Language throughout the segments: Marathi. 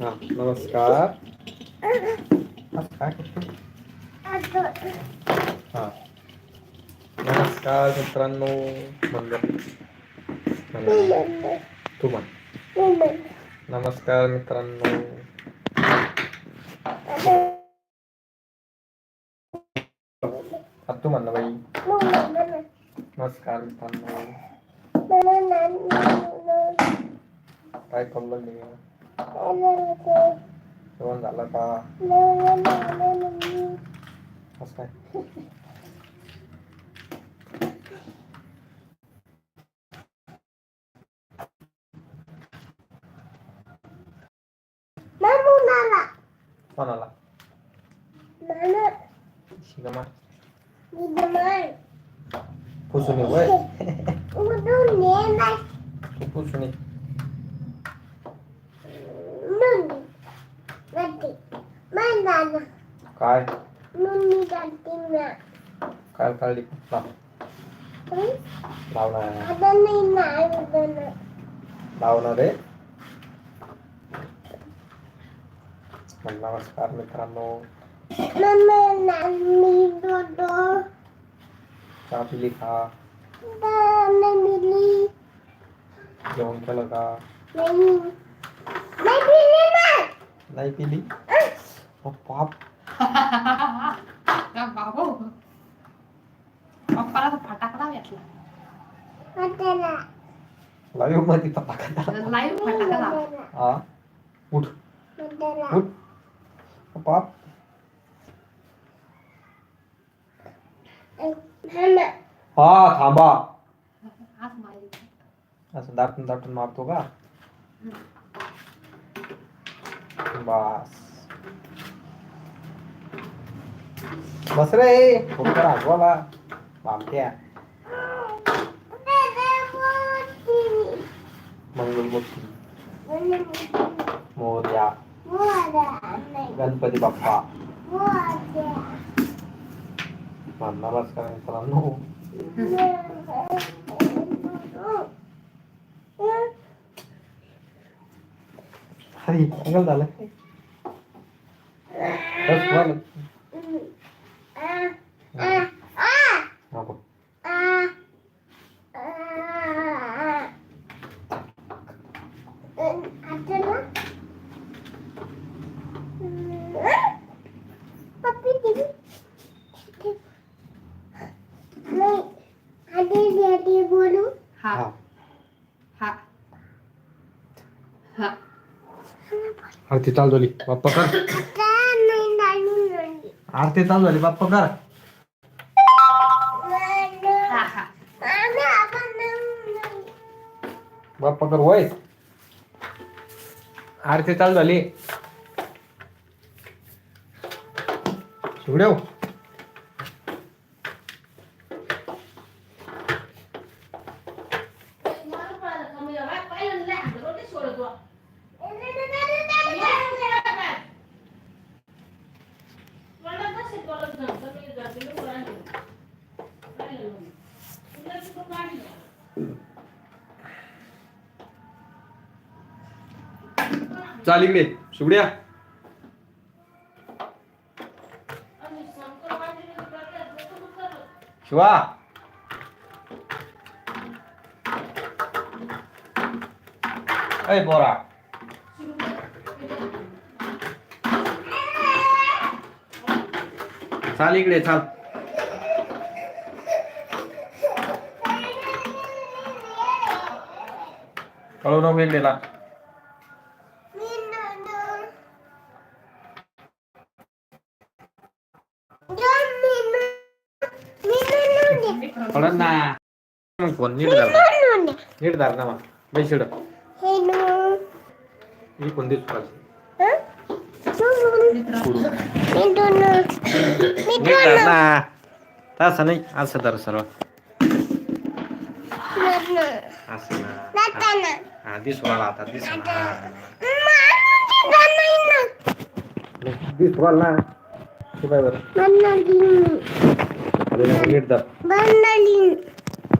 हा नमस्कार आज काय करतो हा नमस्कार मित्रांनो मंडळी म्हण. तू म्हण नमस्कार मित्रांनो आता तू म्हण ना बाई नमस्कार मित्रांनो काय करू लागले जेवण झालं का असं काय कोणाला शिगमा पुसून ये वय तू पुसून ये काय काय काढली लाव लावणार लावणार रे म्हण नमस्कार मित्रांनो चहा पिली का जेवण केलं का नाही पिली अहो, बाप What pop? Live मध्ये पटाक हाँ, उठ। उठ। पाप। हा थांबा असं दाटून दाटून मारतो बस। बस रे फुटकर आठवाला बामट्या. मंगलमूर्ती. मोर्या. गणपती बाप्पा. म्हणणारच नमस्कार मित्रांनो. अरे झालं बस झालं हा बघ बोलू हा हा हा हा आरती चालू झाली. बाप्पा कर. आरती चालू झाली. बाप्पा कर. बाप्पा कर वय. आरती चालू झाली. सुगड्याव चाल इकडे सुगड्या शिवा. अय बोरा. चाल इकडे चाल. कळू नको इकडे ला फोन नीट धर ना. नीट धर ना मग. बैशिड ही कोण दिसत नीट धर ना. तसं नाही असं धर सर्व. असं ना. हा दिसू आता दिसू दिसू आला ना नीट धर.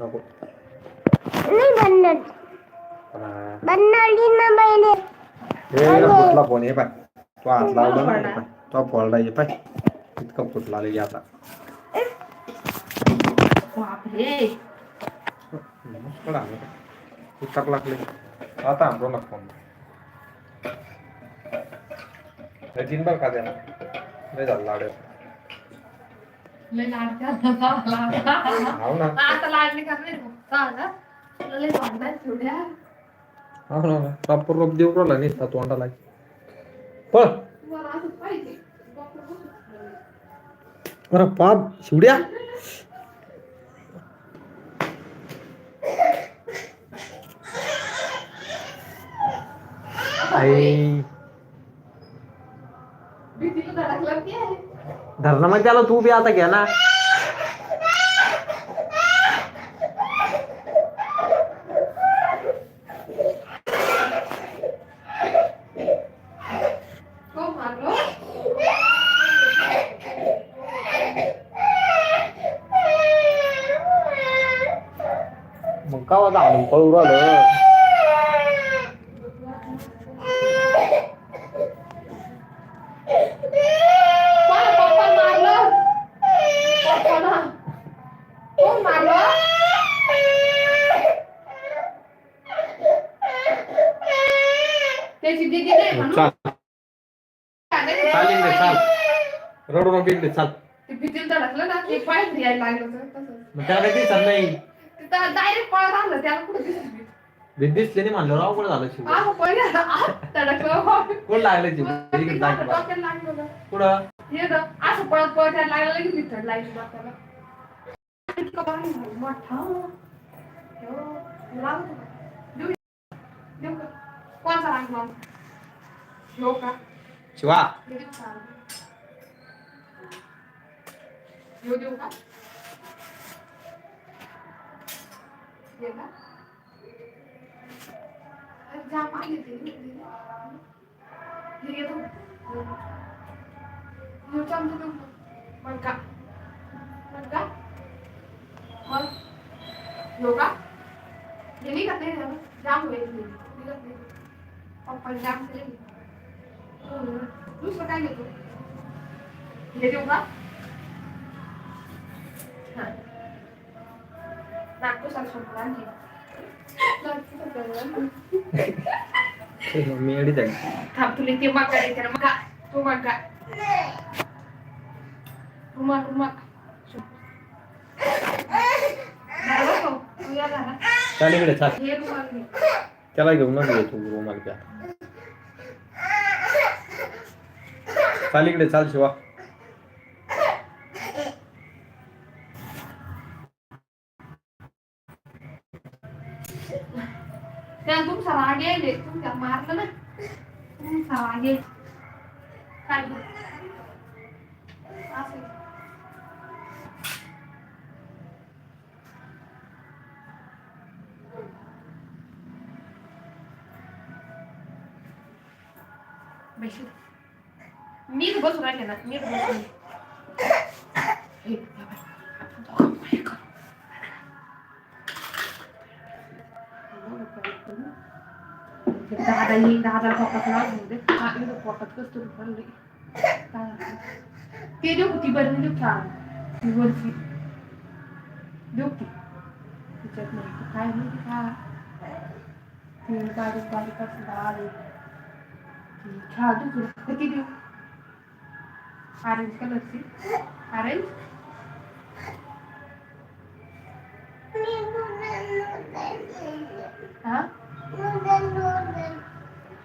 नको. नाही बनणार. ना हे फुटला फोन हे पाय. तो हात लावला ना. तो फोडला हे पाय. इतका फुटला लगे आता. बापरे. मुस्कळ आलं का? उतार लागले. आता आणतो ना फोन तीन बार का द्या नाही झालं प्रॉपर रोप देऊ राहिला नाही तोंडाला पळ अरे पाप शिवड्या आई। धरणं मग त्याला तू बी आता घ्या ना हो मारलो मग का आता आणून पळू राहिलं कोण रडू नको इकडे चाल ते भीतीला धडकलं ना ते पाय यायला लागलं होतं तसं मग त्याला काही दिसत नाही डायरेक्ट पळत आलं त्याला कुठं दिसत नाही. भीत दिसले नाही म्हणलं राव कुठं झालं शिव आहो, पळलं. आत धडकलं कोण लागलं शिव इकडे जा की बा. डोक्याला लागलं ना. कुठं हे ना, असं पळत पळत यायला लागलं की लागली डोक्याला. इतकं भारी झालं, मोठा. लागत होता. देऊ देऊ का? कोणचा लागला का शिवा देऊ का? वो जो का ये का अरे जा मान लेते हैं, ये तो ये चम तो, तो मटका। मटका। और योगा ये नहीं करते हैं जाम हुए नहीं करते और पंजाब से ले दूसरा क्या ये तो ये जो का मी एडी जाईल थांब तुला ते मग काय त्याला मग. तू मग. काय रुमाल रुमाल. चाल इकडे चाल. त्याला घेऊनच येतो रुमाल त्या. चाल इकडे चाल शिवा. त्याला तुमचा राग येईल तुमच्या मारलं ना तुमचा राग येईल काय? असं आहे. बसून राहिले ना मीच बसून लागून दे हा कसं तरी भरलंय. काय ते देऊ ती बरं देऊ का ती वरची देऊ की तिच्यात नाही काय माहिती का ते बारीक बारीक असं डाळ ती खेळा तुला किती देऊ ऑरेंज कलरची ऑरेंज हा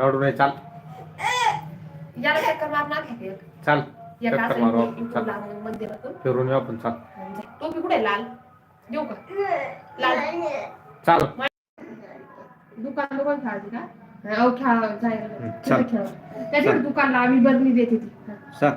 रडू नाही चाल. याला चक्कर मारणार का ते? चाल चक्कर का मारू असं आपण, चाल. फिरून येऊ आपण चाल. टोपी कुठे आहे? लाल. देऊ का? लाल. चाल. दुकान दुकान खेळायची का? अहो, खेळा जायला. हं, तिथे चल. खेळा त्याच्या दुकानला आम्ही बरणी देते ती. चल.